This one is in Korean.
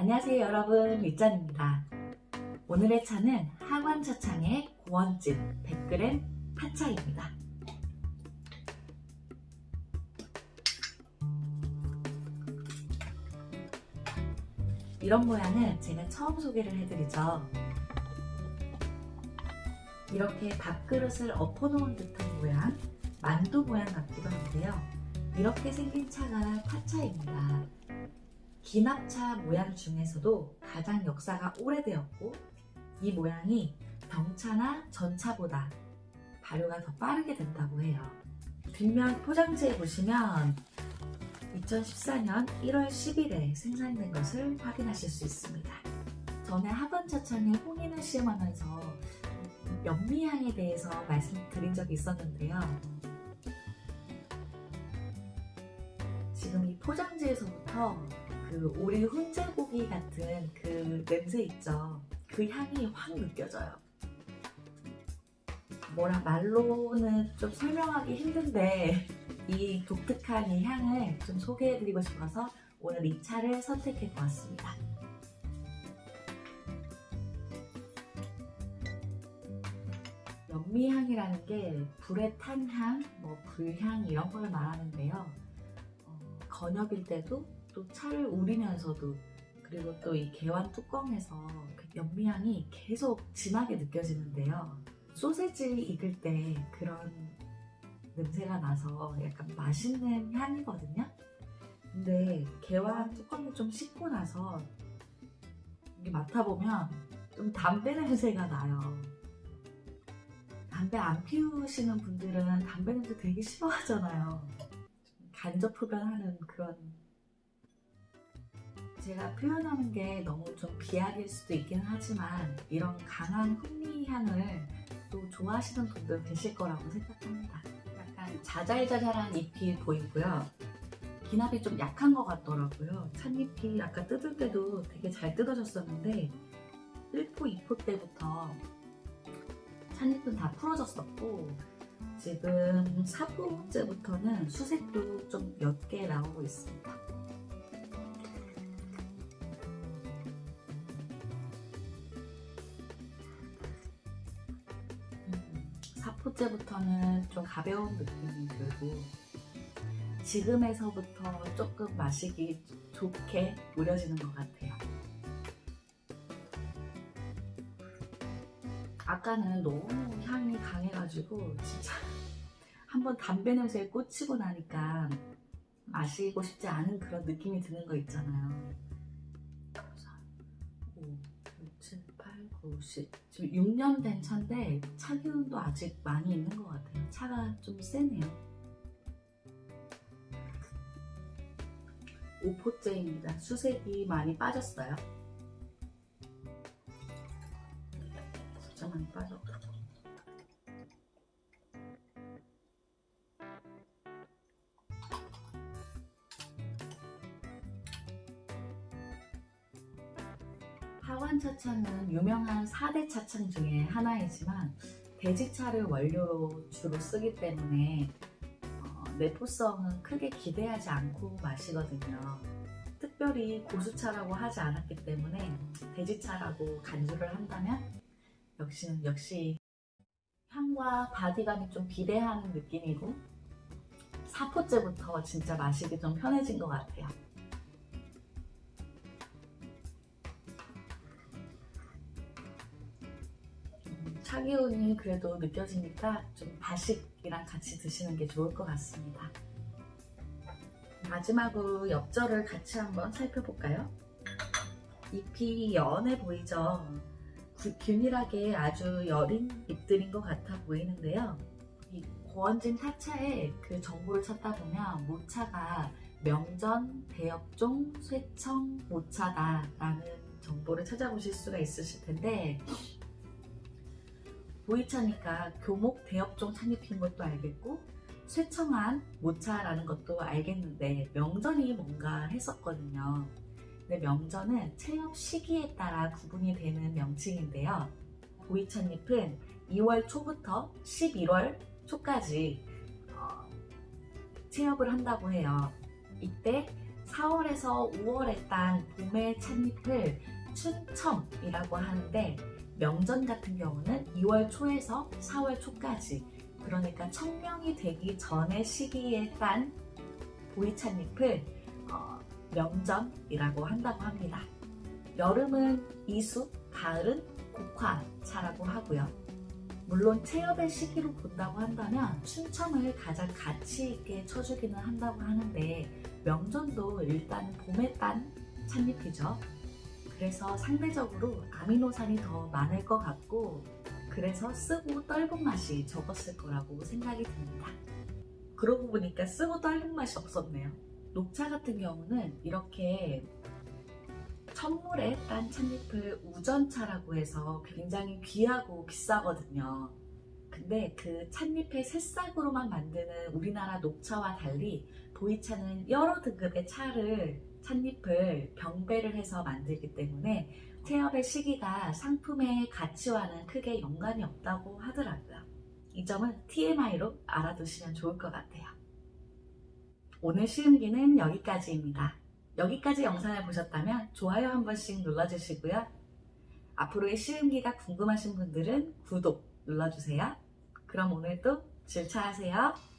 안녕하세요 여러분 윗잔입니다. 오늘의 차는 하관차창의 고원즙 100g 타차입니다. 이런 모양은 제가 처음 소개를 해드리죠. 이렇게 밥그릇을 엎어놓은 듯한 모양, 만두 모양 같기도 한데요. 이렇게 생긴 차가 타차입니다. 기납차 모양 중에서도 가장 역사가 오래되었고 이 모양이 병차나 전차보다 발효가 더 빠르게 된다고 해요. 뒷면 포장지에 보시면 2014년 1월 10일에 생산된 것을 확인하실 수 있습니다. 전에 학원차창에 홍인을 시험하면서 연미향에 대해서 말씀드린 적이 있었는데요. 지금 이 포장지에서부터 그 오리 훈제고기 같은 그 냄새 있죠. 그 향이 확 느껴져요. 뭐라 말로는 좀 설명하기 힘든데 이 독특한 이 향을 좀 소개해드리고 싶어서 오늘 이 차를 선택해 보았습니다. 연미향이라는 게 불에 탄 향, 뭐 불향 이런 걸 말하는데요. 어, 건엽일 때도 또 차를 우리면서도 그리고 또 이 개완 뚜껑에서 그 연미향이 계속 진하게 느껴지는데요. 소세지 익을 때 그런 냄새가 나서 약간 맛있는 향이거든요. 근데 개완 뚜껑을 좀 씻고 나서 이게 맡아보면 좀 담배 냄새가 나요. 담배 안 피우시는 분들은 담배 냄새 되게 싫어하잖아요. 간접 흡연하는 그런 제가 표현하는 게 너무 좀 비약일 수도 있긴 하지만 이런 강한 흥미향을 또 좋아하시는 분들 계실 거라고 생각합니다. 약간 자잘자잘한 잎이 보이고요. 기납이 좀 약한 것 같더라고요. 찻잎이 아까 뜯을 때도 되게 잘 뜯어졌었는데 1포, 2포 때부터 찻잎은 다 풀어졌었고 지금 4포째부터는 수색도 좀 옅게 나오고 있습니다. 4포째부터는 좀 가벼운 느낌이 들고 지금에서부터 조금 마시기 좋게 우려지는 것 같아요. 아까는 너무 향이 강해가지고 진짜 한번 담배 냄새에 꽂히고 나니까 마시고 싶지 않은 그런 느낌이 드는 거 있잖아요. 8, 9, 10 지금 6년 된 차인데 차 기운도 아직 많이 있는 것 같아요. 차가 좀 세네요. 5포째입니다. 수색이 많이 빠졌어요. 진짜 많이 빠졌고. 하완 차차는 유명한 4대 차창 중에 하나이지만 대지차를 원료로 주로 쓰기 때문에 어, 내포성은 크게 기대하지 않고 마시거든요. 특별히 고수차라고 하지 않았기 때문에 대지차라고 간주를 한다면 역시는 역시 향과 바디감이 좀 비대한 느낌이고 4포째부터 진짜 마시기 좀 편해진 것 같아요. 음, 차기운이 그래도 느껴지니까 좀 다식이랑 같이 드시는 게 좋을 것 같습니다. 마지막으로 엽절을 같이 한번 살펴볼까요? 잎이 연해 보이죠? 구- 균일하게 아주 여린 잎들인 것 같아 보이는데요. 이 고원진 타차에 그 정보를 찾다 보면 모차가 명전, 대엽종, 쇠청, 모차다라는 정보를 찾아보실 수가 있으실 텐데 보이차니까 교목 대엽종 찬잎인 것도 알겠고 쇠청한 모차라는 것도 알겠는데 명전이 뭔가 했었거든요. 근데 명전은 체엽 시기에 따라 구분이 되는 명칭인데요. 보이차잎은 2월 초부터 11월 초까지 어, 체엽을 한다고 해요. 이때 4월에서 5월에 딴 봄의 찻잎을 춘첨이라고 하는데 명전 같은 경우는 2월 초에서 4월 초까지 그러니까 청명이 되기 전의 시기에 딴 보이찻잎을 어, 명전이라고 한다고 합니다. 여름은 이수, 가을은 곡화차라고 하고요. 물론 체엽의 시기로 본다고 한다면 춘첨을 가장 가치 있게 쳐주기는 한다고 하는데 명전도 일단 봄에 딴 찻잎이죠. 그래서 상대적으로 아미노산이 더 많을 것 같고 그래서 쓰고 떫은 맛이 적었을 거라고 생각이 듭니다. 그러고 보니까 쓰고 떫은 맛이 없었네요. 녹차 같은 경우는 이렇게 천물에 딴 찻잎을 우전차라고 해서 굉장히 귀하고 비싸거든요. 근데 그 찻잎의 새싹으로만 만드는 우리나라 녹차와 달리 보이차는 여러 등급의 차를 찻잎을 병배를 해서 만들기 때문에 태엽의 시기가 상품의 가치와는 크게 연관이 없다고 하더라고요. 이 점은 TMI로 알아두시면 좋을 것 같아요. 오늘 시음기는 여기까지입니다. 여기까지 영상을 보셨다면 좋아요 한 번씩 눌러주시고요. 앞으로의 시음기가 궁금하신 분들은 구독 눌러주세요. 그럼 오늘도 질차하세요.